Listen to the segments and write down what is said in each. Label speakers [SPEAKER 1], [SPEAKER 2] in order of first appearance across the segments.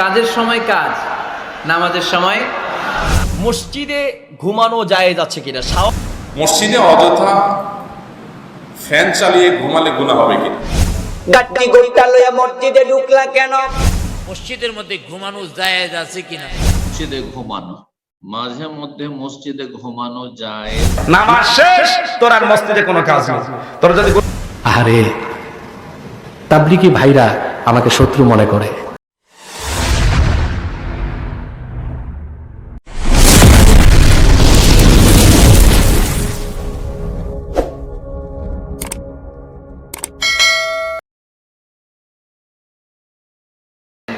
[SPEAKER 1] কাজের সময় কাজ নামাজের সময়।
[SPEAKER 2] মসজিদে ঘুমানো যায় যাচ্ছে কিনা?
[SPEAKER 3] মসজিদে অযথা ফ্যান চালিয়ে ঘুমালে গুণা হবে কি
[SPEAKER 4] গাট্টি গইটা লইয়া মসজিদে ঢুকলা কেন?
[SPEAKER 5] মসজিদের মধ্যে ঘুমানো জায়েজ আছে কিনা?
[SPEAKER 6] মসজিদে ঘুমানো মাঝে মধ্যে মসজিদে ঘুমানো যায়
[SPEAKER 7] নামাজ শেষ তোর আর মসজিদে কোনো কাজ নেই। তোর যদি
[SPEAKER 8] আরে তাবলিকি ভাইরা আমাকে শত্রু মনে করে।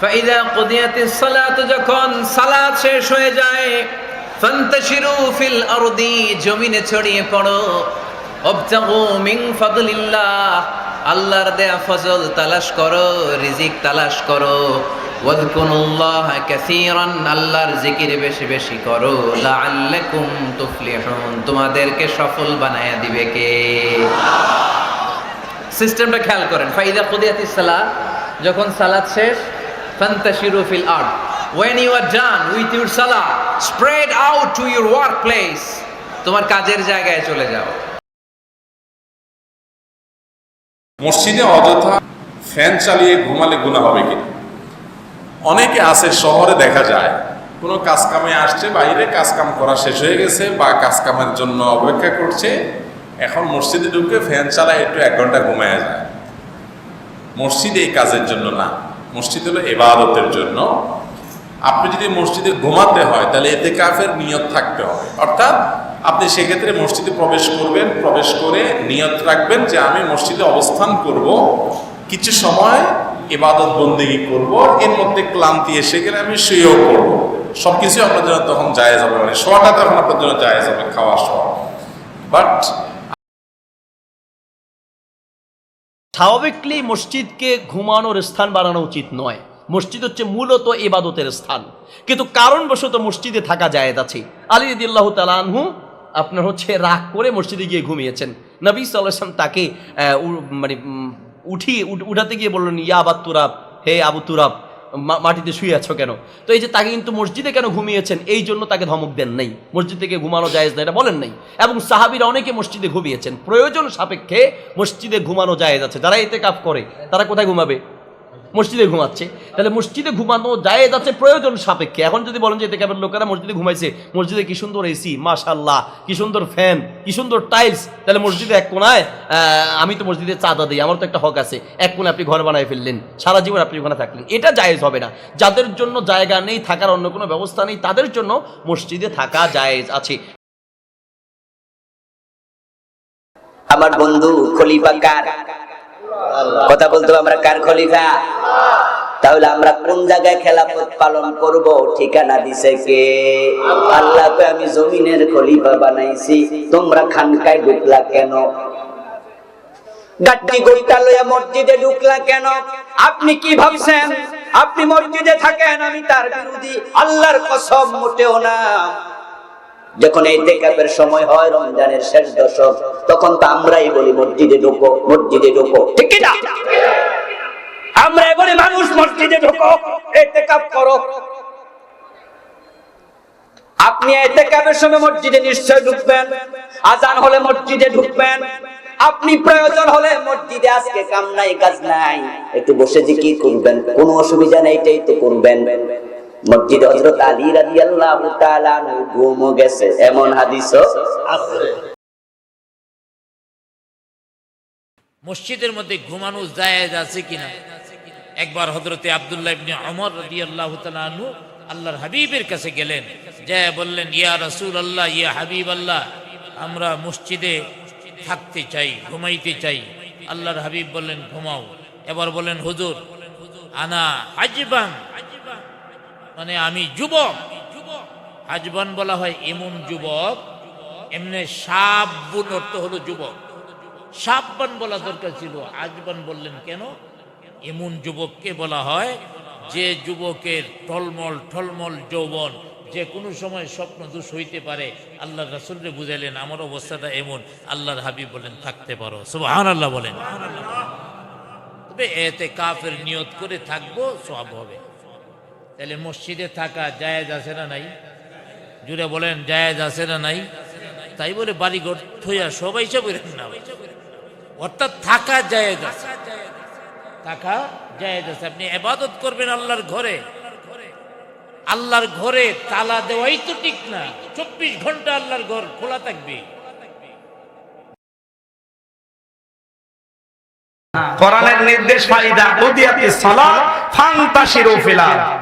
[SPEAKER 1] ফাইদা কুদিয়াতিস সালাত যখন সালাত শেষ হয়ে যায় ফান্তাশিরু ফিল আরদি জমিনে ছড়িয়ে পড়ো। অবতাগু মিন ফাদলিল্লাহ, আল্লাহর দেয়া ফজল তালাশ করো, রিজিক তালাশ করো। ওয়াজকুরুল্লাহ কাসীরান, আল্লাহর জিকির বেশি বেশি করো। লাআল্লাকুম তুফলিহুন, তোমাদেরকে সফল বানায়া দিবে কে? সিস্টেমটা খেয়াল করেন। ফাইদা কুদিয়াতিস সালাত, যখন সালাত শেষ ফান্তাশিরু ফিল আরদ। When you are done with your salah, spread out to your workplace, তোমার কাজের জায়গায় চলে যাও।
[SPEAKER 3] মসজিদে অযথা ফ্যান চালিয়ে ঘুমালে গুণা হবে কি? অনেকে আছে, শহরে দেখা যায়, কোনো কাজ কামে আসছে, বাইরে কাজ কাম করা শেষ হয়ে গেছে বা কাজ কামের জন্য অপেক্ষা করছে, এখন মসজিদে ঢুকে ফ্যান চালায় একটু এক ঘণ্টা ঘুমায় যায়। মসজিদ এই কাজের জন্য না। মসজিদ হলো এবাদতের জন্য। আপনি যদি মসজিদে ঘুমাতে হয়, তাহলে এতে কাফের নিয়ত থাকতে হবে। অর্থাৎ আপনি সেক্ষেত্রে মসজিদে প্রবেশ করবেন, প্রবেশ করে নিয়ত রাখবেন যে আমি মসজিদে অবস্থান করব, কিছু সময় এবাদত বন্দেগী করব, এর মধ্যে ক্লান্তি এসে গেলে আমি শুয়েও করব সব কিছু আপনার জন্য তখন জায়েজ হবে মানে শোয়াটা তখন আপনার জন্য জায়েজ হবে খাওয়া শোয়া বাট
[SPEAKER 2] স্বাভাবিকলি মসজিদকে ঘুমানোর স্থান বানানো উচিত নয়। মসজিদ হচ্ছে মূলত ইবাদতের স্থান। কিন্তু কারণবশত মসজিদে থাকা জায়েজ আছে। আলী রদিল্লাহ তালানহু আপনার হচ্ছে রাগ করে মসজিদে গিয়ে ঘুমিয়েছেন। নবী সাল্লাম তাকে মানে উঠিয়ে, উঠি, উঠাতে গিয়ে বললেন, ইয়া আবাত তুরাব, হে আবু তুরাব মাটিতে শুয়ে আছো কেন? তো এই যে তাকে কিন্তু মসজিদে কেন ঘুমিয়েছেন? এই জন্য তাকে ধমক দেন নাই। মসজিদ থেকে ঘুমানো জায়েজ না, এটা বলেন নাই। এবং সাহাবিরা অনেকে মসজিদে ঘুমিয়েছেন। প্রয়োজন সাপেক্ষে মসজিদে ঘুমানো জায়েজ আছে। যারা এতে কাপ করে, তারা কোথায় ঘুমাবে? মসজিদে ঘুমাচ্ছে। তাহলে মসজিদে ঘুমানো জায়েজ আছে প্রয়োজন সাপেক্ষে। এখন যদি বলেন যে এতে লোকেরা মসজিদে ঘুমাইছে, মসজিদে কি সুন্দর এসি মাশাল্লাহ কি সুন্দর ফ্যান কি সুন্দর টাইলস তাহলে মসজিদে এক কোনায় আমি তো মসজিদে চাঁদা দিই, আমার তো একটা হক আছে। এক কোণে আপনি ঘর বানায় ফেললেন, সারা জীবন আপনি ওখানে থাকলেন। এটা জায়েজ হবে না। যাদের জন্য জায়গা নেই, থাকার অন্য কোনো ব্যবস্থা নেই, তাদের জন্য মসজিদে থাকা জায়েজ আছে।
[SPEAKER 4] আমার বন্ধু খলিফা কার? কথা বলতো আমরা কার খলিফা? তাহলে আমরা কোন জায়গায় খেলাফত পালন করব? ঠিকানা দিছে কে? আল্লাহকে আমি জমিনের খলিফা বানাইছি। তোমরা খানকায় ঢুকলা কেন? গাড্ডি গইটা লইয়া মসজিদে ঢুকলা কেন? আপনি কি ভাবছেন? আপনি মসজিদে থাকেন, আমি তার বিরোধী। আল্লাহর কসম মোটেও না। যখন এই টেকাপের সময় হয়, রমজানের শেষ দশক, তখন তো আমরাই বলি, মসজিদে ঢুকো মসজিদে ঢুকো। ঠিক না আমরাই বলি, মানুষ, মসজিদে ঢুকো এতেকাপ করো। আপনি এতেকাপের সময় মসজিদে নিশ্চয় ঢুকবেন, আজান হলে মসজিদে ঢুকবেন। আপনি প্রয়োজন হলে মসজিদে, আজকে কাম নাই, কাজ নাই। একটু বসে যে কি করবেন, কোনো অসুবিধা নেই, এটাই তো করবেন। মসজিদে হযরত আলী রাদিয়াল্লাহু তাআলা ঘুমও গেছে, এমন হাদিসও আছে।
[SPEAKER 5] মসজিদের মধ্যে ঘুমানো জায়েজ আছে কিনা? একবার হজরতে আবদুল্লাহ ইবনে ওমর রাদিয়াল্লাহু তাআলা আনহু আল্লাহর হাবিবের কাছে গেলেন যে বললেন, ইয়া রাসূল আল্লাহ ইয়া হাবিব আল্লাহ আমরা মসজিদে থাকতে চাই, ঘুমাইতে চাই। আল্লাহর হাবিব বললেন, ঘুমাও। এবার বললেন, হুজুর, আনা আজিবাং মানে আমি যুবক। আজবান বলা হয় এমন যুবক, এমনি সাবুন অর্থ হলো যুবক। সাববান বলা দরকার ছিল আজবান বললেন কেন? এমন যুবককে বলা হয় যে যুবকের টলমল, ঠলমল যৌবন, যে কোনো সময় স্বপ্ন দোষ হইতে পারে। আল্লাহ রাসুলরে বুঝাইলেন, আমার অবস্থাটা এমন, আল্লাহর হাবিব বলেন, থাকতে পারো। সুবহান আল্লাহ বলেন। তবে এতে কাফের নিয়ত করে থাকব সব হবে। তাহলে মসজিদে থাকা জায়েজ আছে না নাই? জুড়ে বলেন, জায়েজ আছে না নাই? তাই বলে বাড়ি ঘর থইয়া সবাই সব না। অর্থাৎ থাকা জায়েজ আছে। থাকা জায়েজ আছে। আপনি এবাদত করবেন আল্লাহর ঘরে। আল্লাহর ঘরে তালা দেওয়াই তো ঠিক না। চব্বিশ ঘণ্টা আল্লাহর ঘর খোলা থাকবে।
[SPEAKER 7] কোরআনের নির্দেশ, ফাইদা উদিয়াতিস সালাত ফান্তাশিরু ফিল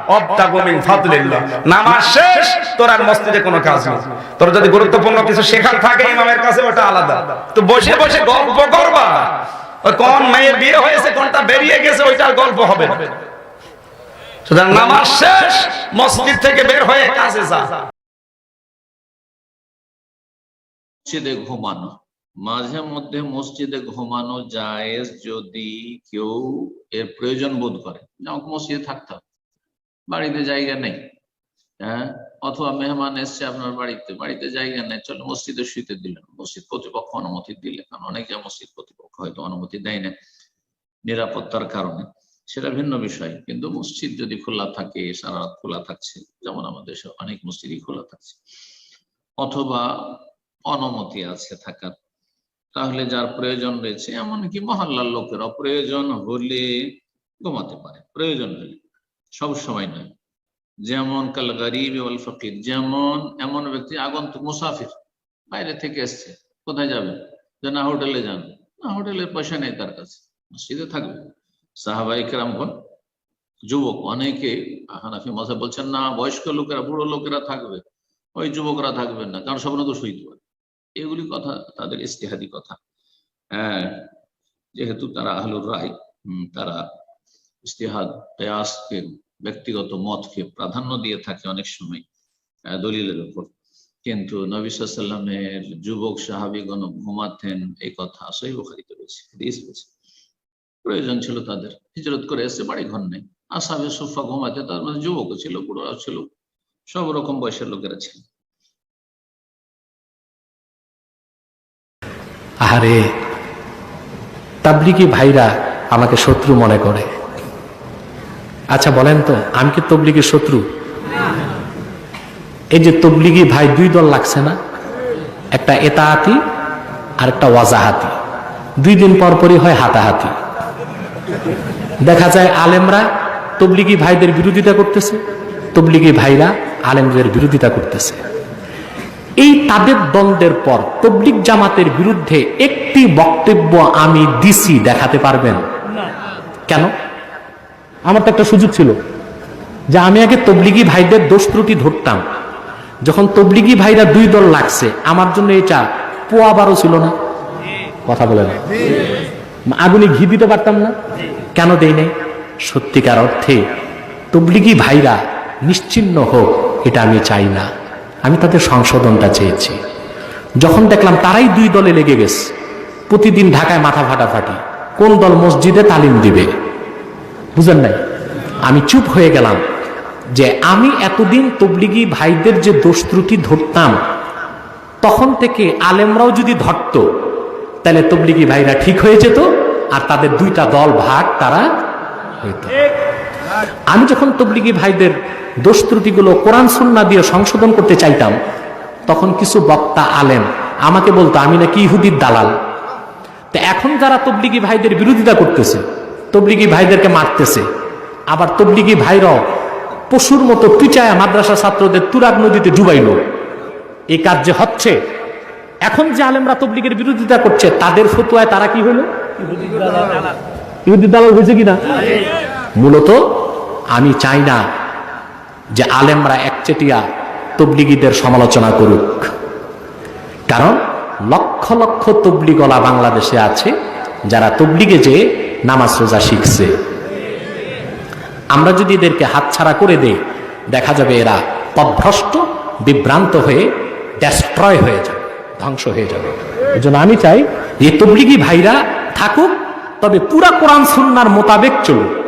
[SPEAKER 7] ওয়াবতাগু মিন ফাদলিল্লাহ। নামাজ শেষ, তোর আর মসজিদে কোনো কাজ নেই। তোর যদি গুরুত্বপূর্ণ কিছু শেখার থাকে ইমামের কাছে, ওটা আলাদা। তো বসে বসে গল্প করবা। ওই কোন মেয়ের বিয়ে হয়েছে, কোনটা বেরিয়ে গেছে, ওইটার গল্প হবে। সুতরাং নামাজ শেষ, মসজিদ থেকে বের হয়ে কাজে যা।
[SPEAKER 6] ঘুমানো। মাঝে মধ্যে মসজিদে ঘুমানো জায়েজ যদি কেউ এর প্রয়োজন বোধ করে। যেমন মসজিদে থাকতে হবে। বাড়িতে জায়গা নেই। হ্যাঁ? অথবা মেহমান এসছে আপনার বাড়িতে। বাড়িতে জায়গা নেই। চলো মসজিদে শুইতে দিলেন। মসজিদ কর্তৃপক্ষ অনুমতি দিলে। কারণ অনেকে মসজিদ কর্তৃপক্ষ হয়তো অনুমতি দেয় না নিরাপত্তার কারণে। সেটা ভিন্ন বিষয়। কিন্তু মসজিদ যদি খোলা থাকে, সারা রাত খোলা থাকছে, যেমন আমাদের দেশে অনেক মসজিদই খোলা থাকছে। অথবা অনুমতি আছে থাকার তাহলে যার প্রয়োজন রয়েছে, এমনকি মহল্লার লোকের অপ্রয়োজন হলে ঘুমাতে পারে। প্রয়োজন হলে। সব সময় নয়। যেমন কাল গরিব ফকির, যেমন এমন ব্যক্তি, আগন্তুক মুসাফির, বাইরে থেকে এসছে, কোথায় যাবে? যে না হোটেলে যান, না হোটেলের পয়সা নেই তার কাছে, মসজিদে থাকবে। সাহাবাই কেরামগণ যুবক অনেকে, হানাফি মশা বলছেন, না, বয়স্ক লোকেরা, বুড়ো লোকেরা থাকবে, ওই যুবকরা থাকবেন না, কারণ স্বপ্ন তো সইতে পারে। এগুলি কথা, তাদের ইস্তেহাদি কথা। হ্যাঁ যেহেতু তারা আহলুর রায় তারা ইস্তেহাদ কেয়াসকে ব্যক্তিগত মতকে প্রাধান্য দিয়ে থাকে অনেক সময় দলিলের উপর। কিন্তু নবী সাল্লামের যুবক, সাহাবিগণ ঘুমাতেন, এই কথা সহি বুখারিতে রয়েছে প্রয়োজন ছিল তাদের। হিজরত করে এসে বাড়ি ঘর নেই। আসাবে সুফা ঘুমাতে তার মধ্যে যুবকও ছিল, বুড়োরাও ছিল, সব রকম বয়সের লোকেরা ছিল।
[SPEAKER 8] আহারে, তাবলিগি ভাইরা আমাকে শত্রু মনে করে। আচ্ছা বলেন তো, আমি কি তবলিগের শত্রু? এই যে তবলিগি ভাই দুই দল লাগছে না? একটা এতাহাতি আর একটা ওয়াজাহাতি। দুই দিন পর পরই হয় হাতাহাতি। দেখা যায় আলেমরা তবলিগি ভাইদের বিরোধিতা করতেছে, তবলিগি ভাইরা আলেমদের বিরোধিতা করতেছে। এই তাদের দ্বন্দ্বের পর তবলিক জামাতের বিরুদ্ধে একটি বক্তব্য আমি দিছি, দেখাতে পারবেন। কেন? আমার তো একটা সুযোগ ছিল যে আমি আগে তবলিগি ভাইদের দোষ ত্রুটি ধরতাম। যখন তবলিগি ভাইরা দুই দল লাগছে, আমার জন্য এটা পোয়া বারো ছিল না। কথা বলে না আগুনে ঘি দিতে পারতাম না? কেন দেই নাই? সত্যিকার অর্থে তবলিগি ভাইরা নিশ্চিন্ন হোক, এটা আমি চাই না। আমি তাদের সংশোধনটা চেয়েছি। যখন দেখলাম তারাই দুই দলে লেগে গেছে। প্রতিদিন ঢাকায় মাথা ফাটাফাটি। কোন দল মসজিদে তালিম দিবে? বুঝেন নাই? আমি চুপ হয়ে গেলাম যে আমি এতদিন তবলিগি ভাইদের যে দোষ ত্রুটি ধরতাম তখন থেকে আলেমরাও যদি ধরত তাহলে তবলিগি ভাইরা ঠিক হয়ে যেত আর তাদের দুইটা দল ভাগ তারা হইত। আমি যখন তবলিগি ভাইদের দোষ ত্রুটিগুলো কোরআন সুন্না দিয়ে সংশোধন করতে চাইতাম, তখন কিছু বক্তা আলেম আমাকে বলতো, আমি নাকি ইহুদির দালাল। তো এখন যারা তবলিগি ভাইদের বিরোধিতা করতেছে, তবলিগি ভাইদেরকে মারতেছে, আবার তবলিগি ভাইরাও পশুর মতো পিচায়া মাদ্রাসা ছাত্রদের তুরাগ নদীতে ডুবাইল। এই কাজ যে হচ্ছে, এখন যে আলেমরা তবলিগের বিরোধিতা করছে, তাদের ফতুয়ায় তারা কি হলো ইহুদির দালাল হয়েছে কিনা? মূলত, আমি চাই না যে আলেমরা একচেটিয়া তবলিগীদের সমালোচনা করুক। কারণ লক্ষ লক্ষ তবলিগলা বাংলাদেশে আছে যারা তবলিগে যে নামাজ রোজা শিখছে। আমরা যদি এদেরকে হাতছাড়া করে দেই, দেখা যাবে এরা পদভ্রষ্ট, বিভ্রান্ত হয়ে ডেস্ট্রয় হয়ে যাবে, ধ্বংস হয়ে যাবে। এই জন্য আমি চাই যে তবলিগি ভাইরা থাকুক, তবে পুরা কোরআন সুন্নার মোতাবেক চলুক।